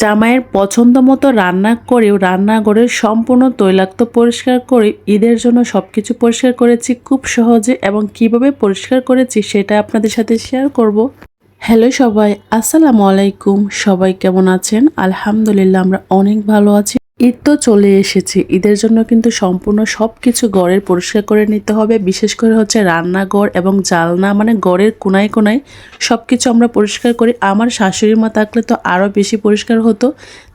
জামাইয়ের পছন্দ মতো রান্না করেও রান্নাঘরের সম্পূর্ণ তৈলাক্ত পরিষ্কার করে ঈদের জন্য সব কিছু পরিষ্কার করেছি খুব সহজে এবং কীভাবে পরিষ্কার করেছি সেটা আপনাদের সাথে শেয়ার করব। হ্যালো সবাই, আসসালামু আলাইকুম। সবাই কেমন আছেন? আলহামদুলিল্লাহ, আমরা অনেক ভালো আছি। ঈদ তো চলে এসেছে। ঈদের জন্য কিন্তু সম্পূর্ণ সব কিছু গড়ের পরিষ্কার করে নিতে হবে। বিশেষ করে হচ্ছে রান্নাঘর এবং জালনা মানে গড়ের কোনায় কোনায় সব কিছু আমরা পরিষ্কার করি। আমার শাশুড়ি মা থাকলে তো আরও বেশি পরিষ্কার হতো।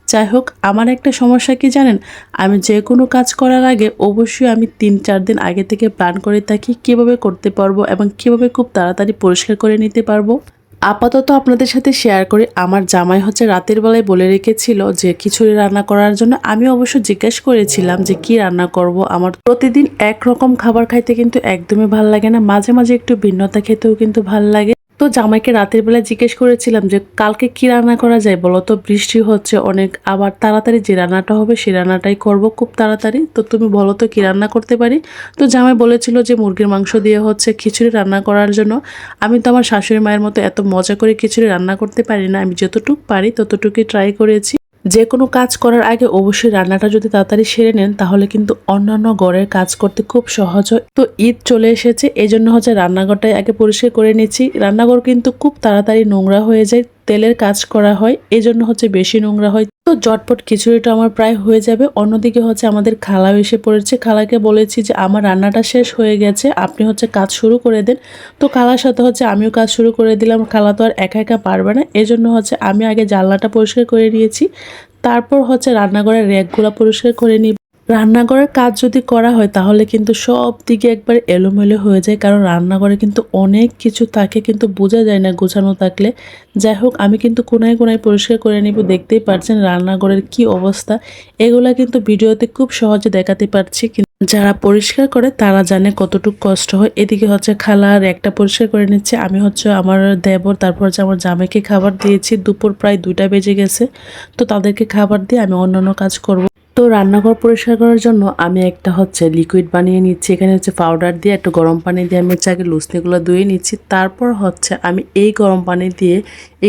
যাই হোক, আমার একটা সমস্যা কি জানেন? আমি যে কোনো কাজ করার আগে অবশ্যই আমি তিন চার দিন আগে থেকে প্ল্যান করে থাকি কীভাবে করতে পারব এবং কীভাবে খুব তাড়াতাড়ি পরিষ্কার করে নিতে পারব। আপাতত আপনাদের সাথে শেয়ার করি। আমার জামাই হচ্ছে রাতের বেলায় বলে রেখেছিল যে, খিচুড়ি রান্না করার জন্য আমি অবশ্য জিজ্ঞেস করেছিলাম যে, কি রান্না করব? আমার প্রতিদিন একরকম খাবার খাইতে কিন্তু একদমই ভালো লাগে না। মাঝে মাঝে একটু ভিন্নতা খেতেও কিন্তু ভালো লাগে। তো জামাইকে রাতের বেলা জিজ্ঞেস করেছিলাম যে, কালকে কি রান্না করা যায়? বলো তো, বৃষ্টি হচ্ছে অনেক, আবার তাড়াতাড়ি যে রান্নাটা হবে সে রান্নাটাই করব খুব তাড়াতাড়ি। তো তুমি বলো তো, কী রান্না করতে পারি? তো জামাই বলেছিল যে, মুরগির মাংস দিয়ে হচ্ছে খিচুড়ি রান্না করার জন্য। আমি তো আমার শাশুড়ি মায়ের মতো এত মজা করে খিচুড়ি রান্না করতে পারি না। আমি যতটুকু পারি ততটুকুই ট্রাই করেছি। যে কোনো কাজ করার আগে অবশ্যই রান্নাটা যদি তাড়াতাড়ি সেরে নেন, তাহলে কিন্তু অন্যান্য ঘরের কাজ করতে খুব সহজ হয়। তো ঈদ চলে এসেছে এই জন্য হচ্ছে রান্নাঘরটাই আগে পরিষ্কার করে নিচ্ছি। রান্নাঘর কিন্তু খুব তাড়াতাড়ি নোংরা হয়ে যায় তেলের কাজ করা হয় এই জন্য হচ্ছে বেশি নোংরা হয়। তো জটপট খিচুড়িটা আমার প্রায় হয়ে যাবে। অন্যদিকে হচ্ছে আমাদের খালা এসে পড়েছে। খালাকে বলেছি যে, আমার রান্নাটা শেষ হয়ে গেছে, আপনি হচ্ছে কাজ শুরু করে দেন। তো খালার সাথে হচ্ছে আমিও কাজ শুরু করে দিলাম। খালা তো আর একা একা পারবে না। এজন্য হচ্ছে আমি আগে জানলাটা পরিষ্কার করে নিয়েছি। তারপর হচ্ছে রান্নাঘরের র্যাকগুলো পরিষ্কার করে নিই রান্নাঘরের কাজ যদি করা হয়, তাহলে কিন্তু সব দিকে একবার এলোমেলো হয়ে যায়। কারণ রান্নাঘরে কিন্তু অনেক কিছু থাকে, কিন্তু বোঝা যায় না গোছানো থাকলে। যাই হোক, আমি কিন্তু কোনায় কোনায় পরিষ্কার করে নিব। দেখতেই পারছেন রান্নাঘরের কি অবস্থা। এগুলা কিন্তু ভিডিওতে খুব সহজে দেখাতে পারছি। যারা পরিষ্কার করে, তারা জানে কতটুকু কষ্ট হয়। এদিকে হচ্ছে খালার একটা পরিষ্কার করে নিচ্ছে। আমি হচ্ছে আমার দেবর, তারপর হচ্ছে আমার জামাইকে খাবার দিয়েছি। দুপুর প্রায় দুইটা বেজে গেছে। তো তাদেরকে খাবার দিয়ে আমি অন্যান্য কাজ করব। তো রান্নাঘর পরিষ্কার করার জন্য আমি একটা হচ্ছে লিকুইড বানিয়ে নিচ্ছি। এখানে হচ্ছে পাউডার দিয়ে একটু গরম পানি দিয়ে আমি হচ্ছে আগে লুসনিগুলো ধুয়ে নিচ্ছি। তারপর হচ্ছে আমি এই গরম পানি দিয়ে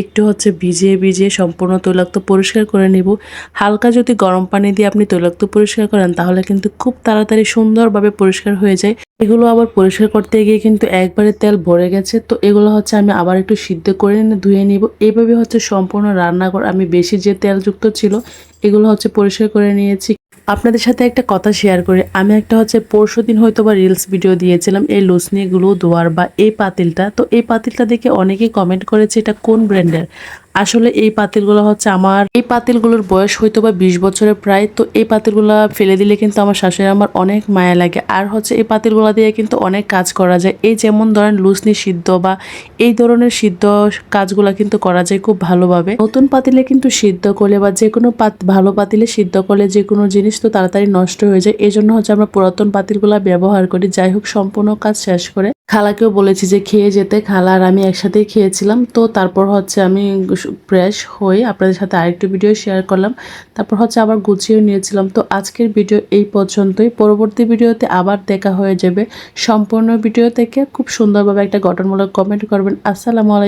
একটু হচ্ছে ভিজিয়ে ভিজিয়ে সম্পূর্ণ তৈলাক্ত পরিষ্কার করে নিব। হালকা যদি গরম পানি দিয়ে আপনি তৈলাক্ত পরিষ্কার করেন, তাহলে কিন্তু খুব তাড়াতাড়ি সুন্দরভাবে পরিষ্কার হয়ে যায়। এগুলো আবার পরিষ্কার করতে গিয়ে কিন্তু একবারে তেল ভরে গেছে। তো এগুলো হচ্ছে আমি আবার একটু সিদ্ধ করে ধুয়ে নিব। এইভাবে হচ্ছে সম্পূর্ণ রান্নাঘর, আমি বেশি যে তেলযুক্ত ছিল, এগুলো হচ্ছে পরিষ্কার করে নিয়েছি। আপনাদের সাথে একটা কথা শেয়ার করি। আমি একটা হচ্ছে পরশু দিন হয়তো বা রিলস ভিডিও দিয়েছিলাম, এই লুসনিগুলো, দোয়ার বা এই পাতিলটা। তো এই পাতিলটা দেখে অনেকেই কমেন্ট করেছে এটা কোন ব্র্যান্ডের আসলে এই পাতিলগুলো হচ্ছে আমার, এই পাতিলগুলোর বয়স হয়তো বা বিশ বছরের প্রায়, তো এই পাতিলগুলো ফেলে দিলে কিন্তু আমার শাশুড়ি আমার অনেক মায়া লাগে। আর হচ্ছে এই পাতিলগুলো দিয়ে কিন্তু অনেক কাজ করা যায়। এই যেমন ধরেন লুসনি সিদ্ধ বা এই ধরনের সিদ্ধ কাজগুলো কিন্তু করা যায় খুব ভালোভাবে। নতুন পাতিলে কিন্তু সিদ্ধ করলে বা যে কোনো পাত, ভালো পাতিলে সিদ্ধ করলে যে কোনো জিনিস তো তাড়াতাড়ি নষ্ট হয়ে যায়। এই জন্য হচ্ছে আমরা পুরাতন পাতিলগুলা ব্যবহার করি। যাই হোক, সম্পূর্ণ কাজ শেষ করে খালাকেও বলেছি যে খেয়ে যেতে, খালা আর আমি একসাথেই খেয়েছিলাম। তো তারপর হচ্ছে আমি ফ্রেশ হয়ে আপনাদের সাথে আরেকটি ভিডিও শেয়ার করলাম। তারপর হচ্ছে আবার গুছিয়েও নিয়েছিলাম। তো আজকের ভিডিও এই পর্যন্তই। পরবর্তী ভিডিওতে আবার দেখা হয়ে যাবে। সম্পূর্ণ ভিডিও থেকে খুব সুন্দরভাবে একটা গঠনমূলক কমেন্ট করবেন। আসসালামু আলাইকুম।